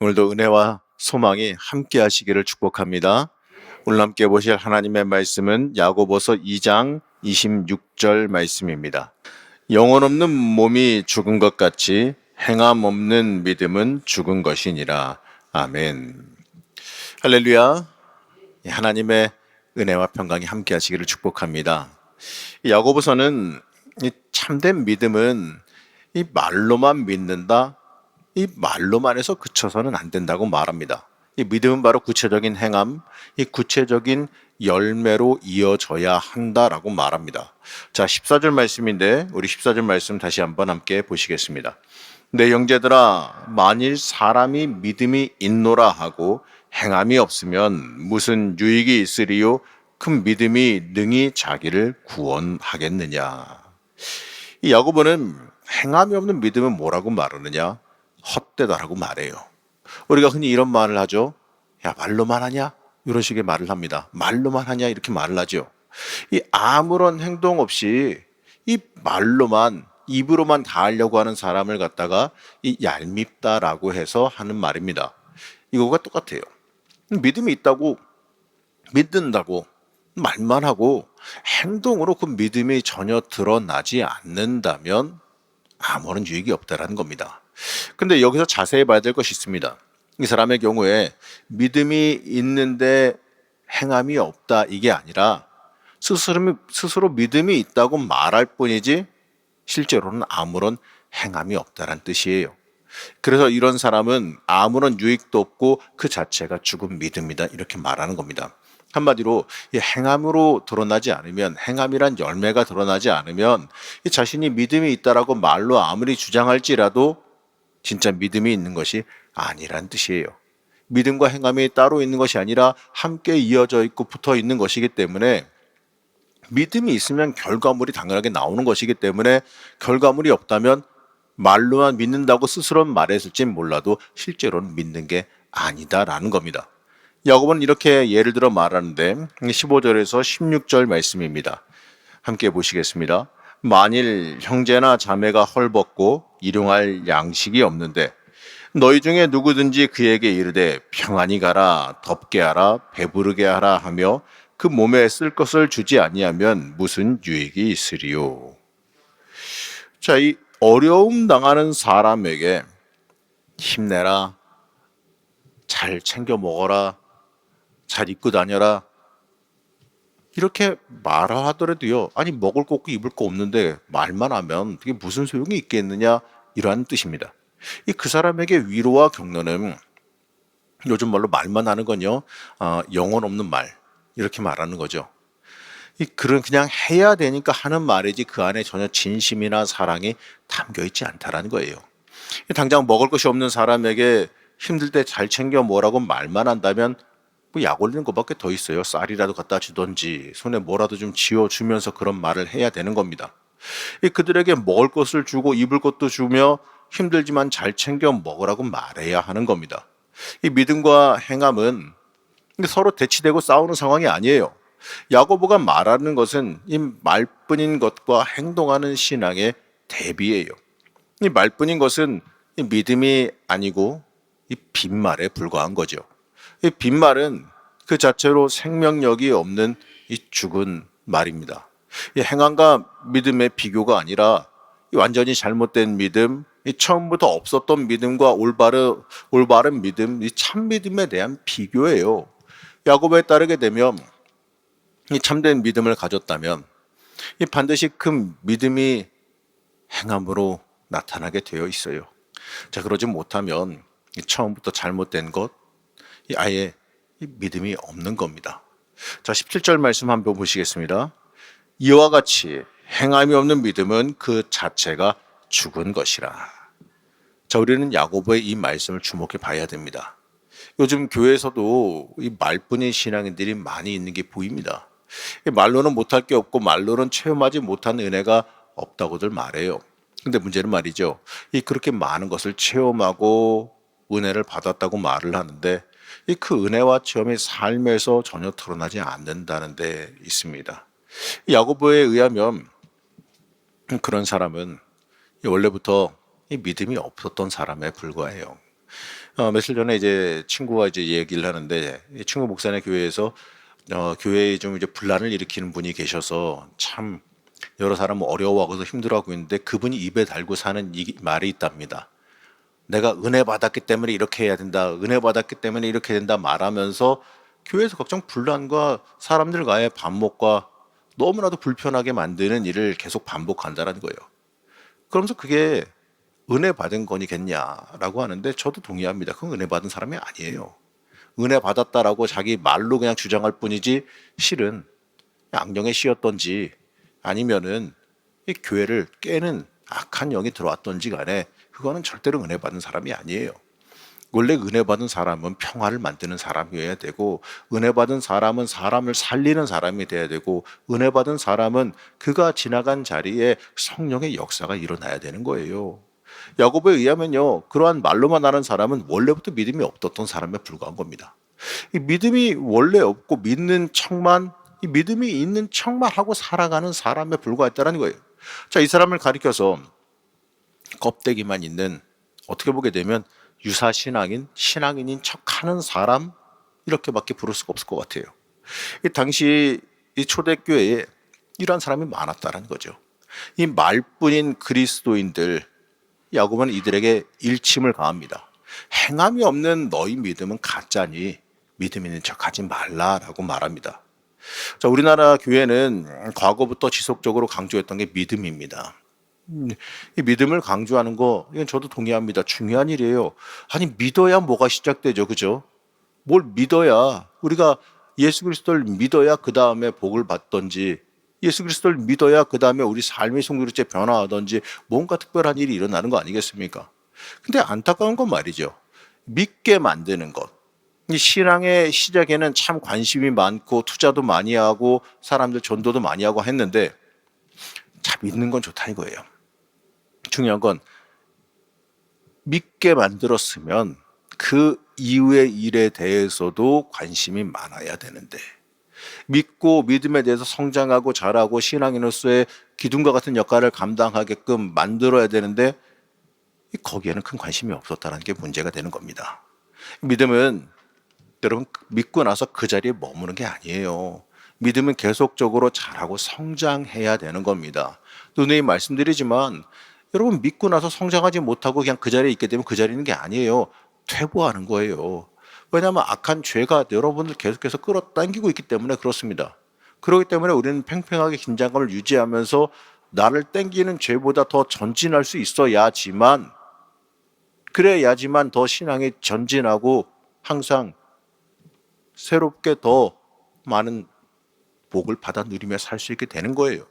오늘도 은혜와 소망이 함께 하시기를 축복합니다. 오늘 함께 보실 하나님의 말씀은 야고보서 2장 26절 말씀입니다. 영혼 없는 몸이 죽은 것 같이 행함 없는 믿음은 죽은 것이니라. 아멘. 할렐루야. 하나님의 은혜와 평강이 함께 하시기를 축복합니다. 이 야고보서는 이 참된 믿음은 이 말로만 믿는다, 이 말로만 해서 그쳐서는 안 된다고 말합니다. 이 믿음은 바로 구체적인 행함, 이 구체적인 열매로 이어져야 한다라고 말합니다. 자, 14절 말씀인데 우리 14절 말씀 다시 한번 함께 보시겠습니다. 내 형제들아 만일 사람이 믿음이 있노라 하고 행함이 없으면 무슨 유익이 있으리요 큰 믿음이 능히 자기를 구원하겠느냐. 이 야고보는 행함이 없는 믿음은 뭐라고 말하느냐? 헛되다라고 말해요. 우리가 흔히 이런 말을 하죠. 야, 말로만 하냐? 이런 식의 말을 합니다. 말로만 하냐? 이렇게 말을 하죠. 이 아무런 행동 없이 이 말로만 입으로만 다 하려고 하는 사람을 갖다가 이 얄밉다라고 해서 하는 말입니다. 이거가 똑같아요. 믿음이 있다고 믿는다고 말만 하고 행동으로 그 믿음이 전혀 드러나지 않는다면 아무런 유익이 없다라는 겁니다. 근데 여기서 자세히 봐야 될 것이 있습니다. 이 사람의 경우에 믿음이 있는데 행함이 없다 이게 아니라 스스로, 스스로 믿음이 있다고 말할 뿐이지 실제로는 아무런 행함이 없다는 뜻이에요. 그래서 이런 사람은 아무런 유익도 없고 그 자체가 죽은 믿음이다 이렇게 말하는 겁니다. 한마디로 이 행함으로 드러나지 않으면 행함이란 열매가 드러나지 않으면 이 자신이 믿음이 있다라고 말로 아무리 주장할지라도 진짜 믿음이 있는 것이 아니란 뜻이에요. 믿음과 행함이 따로 있는 것이 아니라 함께 이어져 있고 붙어 있는 것이기 때문에 믿음이 있으면 결과물이 당연하게 나오는 것이기 때문에 결과물이 없다면 말로만 믿는다고 스스로는 말했을지 몰라도 실제로는 믿는 게 아니다라는 겁니다. 야곱은 이렇게 예를 들어 말하는데 15절에서 16절 말씀입니다. 함께 보시겠습니다. 만일 형제나 자매가 헐벗고 일용할 양식이 없는데 너희 중에 누구든지 그에게 이르되 평안히 가라 덥게 하라 배부르게 하라 하며 그 몸에 쓸 것을 주지 아니하면 무슨 유익이 있으리요. 자, 이 어려움 당하는 사람에게 힘내라, 잘 챙겨 먹어라, 잘 입고 다녀라. 이렇게 말하더라도요. 아니 먹을 거 없고 입을 거 없는데 말만 하면 그게 무슨 소용이 있겠느냐 이러한 뜻입니다. 이 그 사람에게 위로와 격려는 요즘 말로 말만 하는 건요. 어, 영혼 없는 말 이렇게 말하는 거죠. 이 그런 그냥 해야 되니까 하는 말이지 그 안에 전혀 진심이나 사랑이 담겨 있지 않다라는 거예요. 당장 먹을 것이 없는 사람에게 힘들 때 잘 챙겨 뭐라고 말만 한다면 뭐 약 올리는 것밖에 더 있어요. 쌀이라도 갖다 주던지 손에 뭐라도 좀 쥐어 주면서 그런 말을 해야 되는 겁니다. 그들에게 먹을 것을 주고 입을 것도 주며 힘들지만 잘 챙겨 먹으라고 말해야 하는 겁니다. 이 믿음과 행함은 서로 대치되고 싸우는 상황이 아니에요. 야고보가 말하는 것은 이 말뿐인 것과 행동하는 신앙의 대비예요. 이 말뿐인 것은 이 믿음이 아니고 이 빈말에 불과한 거죠. 이 빈말은 그 자체로 생명력이 없는 이 죽은 말입니다. 이 행함과 믿음의 비교가 아니라 완전히 잘못된 믿음, 이 처음부터 없었던 믿음과 올바른 올바른 믿음, 이 참 믿음에 대한 비교예요. 야고보에 따르게 되면 이 참된 믿음을 가졌다면 이 반드시 그 믿음이 행함으로 나타나게 되어 있어요. 자 그러지 못하면 처음부터 잘못된 것, 아예 믿음이 없는 겁니다. 자 17절 말씀 한번 보시겠습니다. 이와 같이 행함이 없는 믿음은 그 자체가 죽은 것이라. 자 우리는 야고보의 이 말씀을 주목해 봐야 됩니다. 요즘 교회에서도 이 말뿐인 신앙인들이 많이 있는 게 보입니다. 말로는 못할 게 없고 말로는 체험하지 못한 은혜가 없다고들 말해요. 근데 문제는 말이죠. 이 그렇게 많은 것을 체험하고 은혜를 받았다고 말을 하는데 이 그 은혜와 체험이 삶에서 전혀 드러나지 않는다는 데 있습니다. 야고보에 의하면 그런 사람은 원래부터 이 믿음이 없었던 사람에 불과해요. 어, 며칠 전에 이제 친구와 이제 얘기를 하는데 이 친구 목사네 교회에서 어, 교회에 좀 이제 분란을 일으키는 분이 계셔서 참 여러 사람 어려워하고서 힘들어하고 있는데 그분이 입에 달고 사는 이 말이 있답니다. 내가 은혜 받았기 때문에 이렇게 해야 된다. 은혜 받았기 때문에 이렇게 된다 말하면서 교회에서 걱정 분란과 사람들과의 반목과 너무나도 불편하게 만드는 일을 계속 반복한다는 거예요. 그러면서 그게 은혜 받은 거니겠냐라고 하는데 저도 동의합니다. 그건 은혜 받은 사람이 아니에요. 은혜 받았다라고 자기 말로 그냥 주장할 뿐이지 실은 악령에 씌었던지 아니면은 이 교회를 깨는 악한 영이 들어왔던지 간에 그거는 절대로 은혜 받은 사람이 아니에요. 원래 은혜 받은 사람은 평화를 만드는 사람이어야 되고 은혜 받은 사람은 사람을 살리는 사람이 돼야 되고 은혜 받은 사람은 그가 지나간 자리에 성령의 역사가 일어나야 되는 거예요. 야고보에 의하면요. 그러한 말로만 하는 사람은 원래부터 믿음이 없었던 사람에 불과한 겁니다. 이 믿음이 원래 없고 믿는 척만 이 믿음이 있는 척만 하고 살아가는 사람에 불과했다는 거예요. 자, 이 사람을 가리켜서 껍데기만 있는 어떻게 보게 되면 유사 신앙인, 신앙인인 척하는 사람 이렇게밖에 부를 수가 없을 것 같아요. 이 당시 이 초대교회에 이러한 사람이 많았다는 거죠. 이 말뿐인 그리스도인들 야고보는 이들에게 일침을 가합니다. 행함이 없는 너희 믿음은 가짜니 믿음 있는 척하지 말라라고 말합니다. 자, 우리나라 교회는 과거부터 지속적으로 강조했던 게 믿음입니다. 음, 이 믿음을 강조하는 거 이건 저도 동의합니다. 중요한 일이에요. 아니 믿어야 뭐가 시작되죠, 그죠? 뭘 믿어야 우리가 예수 그리스도를 믿어야 그 다음에 복을 받던지 예수 그리스도를 믿어야 그 다음에 우리 삶의 성도로째 변화하던지 뭔가 특별한 일이 일어나는 거 아니겠습니까? 근데 안타까운 건 말이죠. 믿게 만드는 것. 이 신앙의 시작에는 참 관심이 많고 투자도 많이 하고 사람들 전도도 많이 하고 했는데 참 믿는 건 좋다 이거예요. 중요한 건 믿게 만들었으면 그 이후의 일에 대해서도 관심이 많아야 되는데 믿고 믿음에 대해서 성장하고 자라고 신앙인으로서의 기둥과 같은 역할을 감당하게끔 만들어야 되는데 거기에는 큰 관심이 없었다는 게 문제가 되는 겁니다. 믿음은 여러분 믿고 나서 그 자리에 머무는 게 아니에요. 믿음은 계속적으로 자라고 성장해야 되는 겁니다. 누누이 말씀드리지만 여러분 믿고 나서 성장하지 못하고 그냥 그 자리에 있게 되면 그 자리에 있는 게 아니에요. 퇴보하는 거예요. 왜냐하면 악한 죄가 여러분을 계속해서 끌어당기고 있기 때문에 그렇습니다. 그렇기 때문에 우리는 팽팽하게 긴장감을 유지하면서 나를 땡기는 죄보다 더 전진할 수 있어야지만 그래야지만 더 신앙이 전진하고 항상 새롭게 더 많은 복을 받아 누리며 살 수 있게 되는 거예요.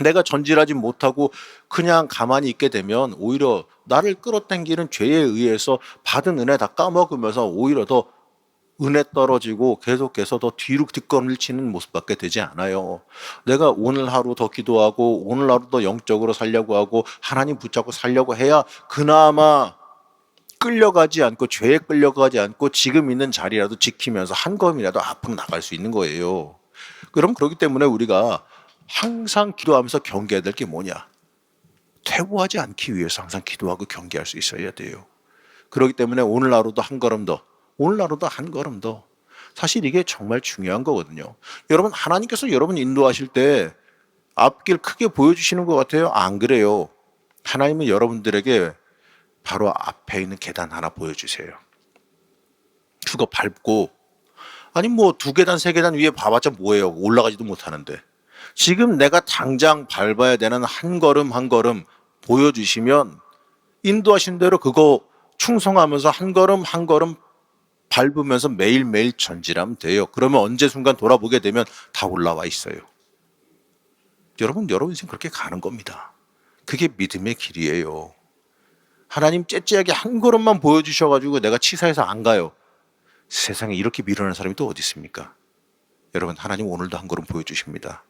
내가 전진하지 못하고 그냥 가만히 있게 되면 오히려 나를 끌어당기는 죄에 의해서 받은 은혜 다 까먹으면서 오히려 더 은혜 떨어지고 계속해서 더 뒤로 뒷걸음을 치는 모습밖에 되지 않아요. 내가 오늘 하루 더 기도하고 오늘 하루 더 영적으로 살려고 하고 하나님 붙잡고 살려고 해야 그나마 끌려가지 않고 죄에 끌려가지 않고 지금 있는 자리라도 지키면서 한 걸음이라도 앞으로 나갈 수 있는 거예요. 그럼 그렇기 때문에 우리가 항상 기도하면서 경계해야 될 게 뭐냐? 퇴보하지 않기 위해서 항상 기도하고 경계할 수 있어야 돼요. 그렇기 때문에 오늘 하루도 한 걸음 더, 오늘 하루도 한 걸음 더. 사실 이게 정말 중요한 거거든요. 여러분, 하나님께서 여러분 인도하실 때 앞길 크게 보여주시는 것 같아요? 안 그래요. 하나님은 여러분들에게 바로 앞에 있는 계단 하나 보여주세요. 그거 밟고, 아니 뭐 두 계단, 세 계단 위에 봐봤자 뭐예요? 올라가지도 못하는데. 지금 내가 당장 밟아야 되는 한 걸음 한 걸음 보여주시면 인도하신 대로 그거 충성하면서 한 걸음 한 걸음 밟으면서 매일매일 전진하면 돼요. 그러면 언제 순간 돌아보게 되면 다 올라와 있어요. 여러분, 여러분 인생 그렇게 가는 겁니다. 그게 믿음의 길이에요. 하나님 째째하게 한 걸음만 보여주셔가지고 내가 치사해서 안 가요. 세상에 이렇게 밀어내는 사람이 또 어디 있습니까? 여러분, 하나님 오늘도 한 걸음 보여주십니다.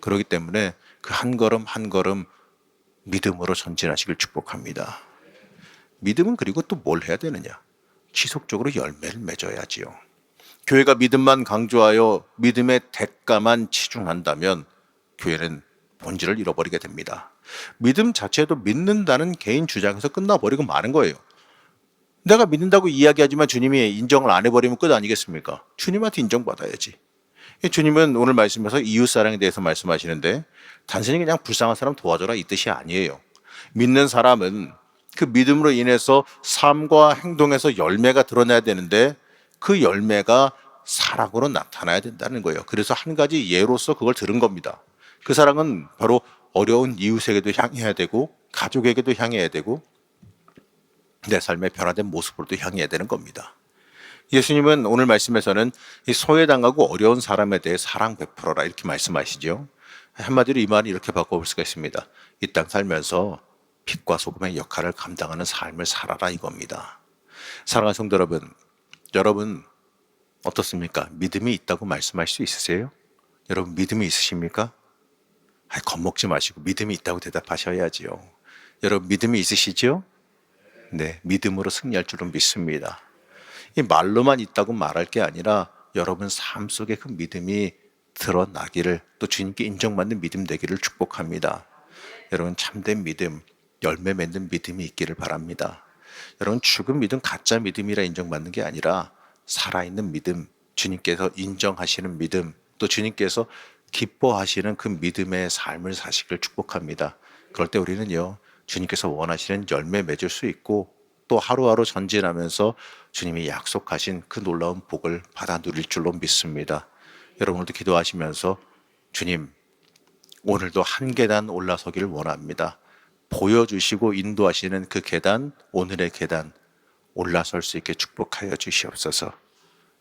그렇기 때문에 그 한 걸음 한 걸음 믿음으로 전진하시길 축복합니다. 믿음은 그리고 또 뭘 해야 되느냐? 지속적으로 열매를 맺어야지요. 교회가 믿음만 강조하여 믿음의 대가만 치중한다면 교회는 본질을 잃어버리게 됩니다. 믿음 자체도 믿는다는 개인 주장에서 끝나버리고 마는 거예요. 내가 믿는다고 이야기하지만 주님이 인정을 안 해버리면 끝 아니겠습니까? 주님한테 인정받아야지. 이 주님은 오늘 말씀에서 이웃 사랑에 대해서 말씀하시는데 단순히 그냥 불쌍한 사람 도와줘라 이 뜻이 아니에요. 믿는 사람은 그 믿음으로 인해서 삶과 행동에서 열매가 드러나야 되는데 그 열매가 사랑으로 나타나야 된다는 거예요. 그래서 한 가지 예로서 그걸 들은 겁니다. 그 사랑은 바로 어려운 이웃에게도 향해야 되고 가족에게도 향해야 되고 내 삶의 변화된 모습으로도 향해야 되는 겁니다. 예수님은 오늘 말씀에서는 이 소외당하고 어려운 사람에 대해 사랑 베풀어라 이렇게 말씀하시죠. 한마디로 이 말을 이렇게 바꿔볼 수가 있습니다. 이 땅 살면서 빛과 소금의 역할을 감당하는 삶을 살아라 이겁니다. 사랑하는 성도 여러분, 여러분 어떻습니까? 믿음이 있다고 말씀할 수 있으세요? 여러분 믿음이 있으십니까? 아이, 겁먹지 마시고 믿음이 있다고 대답하셔야지요. 여러분 믿음이 있으시죠? 네, 믿음으로 승리할 줄은 믿습니다. 이 말로만 있다고 말할 게 아니라 여러분 삶 속에 그 믿음이 드러나기를 또 주님께 인정받는 믿음 되기를 축복합니다. 여러분 참된 믿음, 열매 맺는 믿음이 있기를 바랍니다. 여러분 죽은 믿음 가짜 믿음이라 인정받는 게 아니라 살아있는 믿음, 주님께서 인정하시는 믿음, 또 주님께서 기뻐하시는 그 믿음의 삶을 사시길 축복합니다. 그럴 때 우리는요, 주님께서 원하시는 열매 맺을 수 있고 또 하루하루 전진하면서 주님이 약속하신 그 놀라운 복을 받아 누릴 줄로 믿습니다. 여러분들도 기도하시면서 주님, 오늘도 한 계단 올라서기를 원합니다. 보여주시고 인도하시는 그 계단, 오늘의 계단, 올라설 수 있게 축복하여 주시옵소서.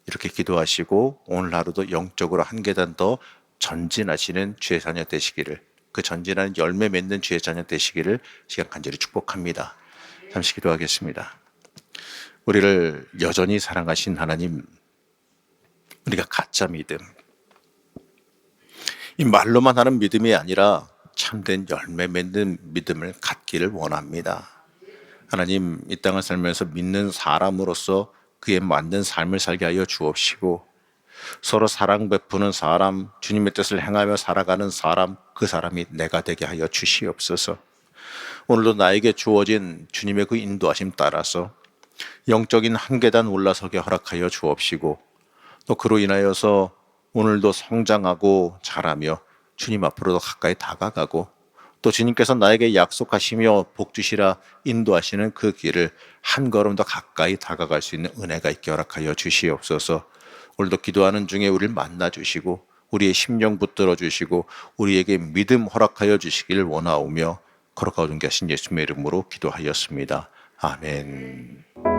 이렇게 기도하시고 오늘 하루도 영적으로 한 계단 더 전진하시는 주의 자녀 되시기를 그 전진하는 열매 맺는 주의 자녀 되시기를 시간 간절히 축복합니다. 잠시 기도하겠습니다. 우리를 여전히 사랑하신 하나님, 우리가 가짜 믿음, 이 말로만 하는 믿음이 아니라 참된 열매 맺는 믿음을 갖기를 원합니다. 하나님, 이 땅을 살면서 믿는 사람으로서 그에 맞는 삶을 살게 하여 주옵시고, 서로 사랑 베푸는 사람, 주님의 뜻을 행하며 살아가는 사람, 그 사람이 내가 되게 하여 주시옵소서. 오늘도 나에게 주어진 주님의 그 인도하심 따라서 영적인 한 계단 올라서게 허락하여 주옵시고, 또 그로 인하여서 오늘도 성장하고 자라며 주님 앞으로도 가까이 다가가고 또 주님께서 나에게 약속하시며 복 주시라 인도하시는 그 길을 한 걸음 더 가까이 다가갈 수 있는 은혜가 있게 허락하여 주시옵소서. 오늘도 기도하는 중에 우리를 만나 주시고 우리의 심령 붙들어 주시고 우리에게 믿음 허락하여 주시기를 원하오며 거룩하고 존귀하신 예수님의 이름으로 기도하였습니다. 아멘.